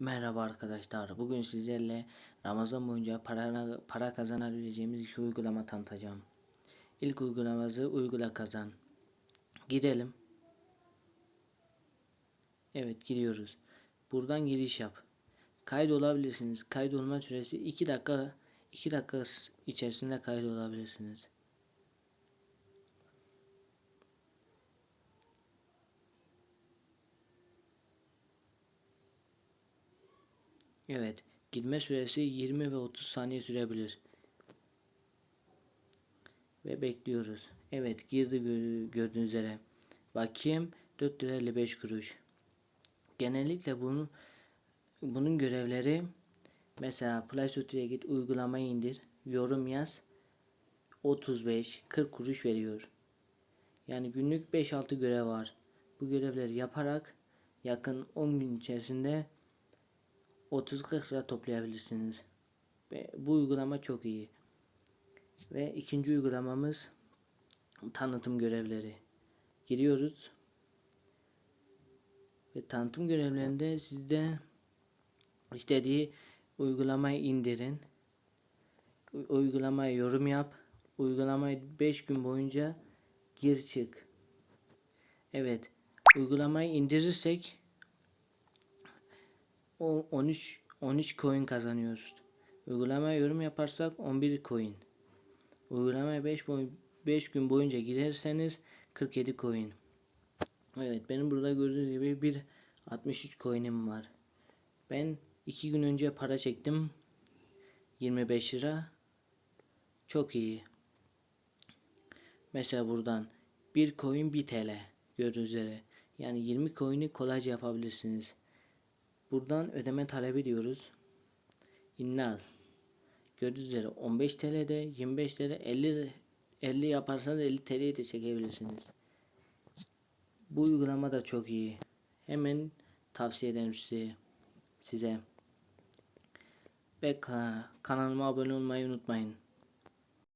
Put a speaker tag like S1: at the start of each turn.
S1: Merhaba arkadaşlar. Bugün sizlerle Ramazan boyunca para, para kazanabileceğimiz iki uygulama tanıtacağım. İlk uygulaması uygula kazan. Girelim. Evet giriyoruz. Buradan giriş yap. Kayıt olabilirsiniz. Kayıt olma süresi 2 dakika 2 dakika içerisinde kayıt Evet, gitme süresi 20 ve 30 saniye sürebilir. Ve bekliyoruz. Evet, girdi gö- gördüğünüz üzere. Bakayım 4 lira 55 kuruş. Genellikle bunu bunun görevleri mesela Play Store'a git uygulamayı indir, yorum yaz. 35 40 kuruş veriyor. Yani günlük 5-6 görev var. Bu görevleri yaparak yakın 10 gün içerisinde 30-40 lira toplayabilirsiniz. Ve bu uygulama çok iyi. Ve ikinci uygulamamız tanıtım görevleri. Giriyoruz. Ve tanıtım görevlerinde sizde istediği uygulamayı indirin. Uygulamaya yorum yap. Uygulamayı 5 gün boyunca gir çık. Evet. Uygulamayı indirirsek o 13 13 coin kazanıyoruz. Uygulamaya yorum yaparsak 11 coin. Uygulamaya 5 boy 5 gün boyunca girerseniz 47 coin. Evet benim burada gördüğünüz gibi bir 63 coin'im var. Ben 2 gün önce para çektim. 25 lira. Çok iyi. Mesela buradan bir coin 1 TL gördüğünüz üzere. Yani 20 coin'i kolayca yapabilirsiniz. Buradan ödeme talebi diyoruz. İnnal. Gördüğünüz üzere 15 TL'de 25 TL 50 50 yaparsanız 50 TL'yi de çekebilirsiniz. Bu uygulama da çok iyi. Hemen tavsiye ederim size. Size. Ve ka- kanalıma abone olmayı unutmayın.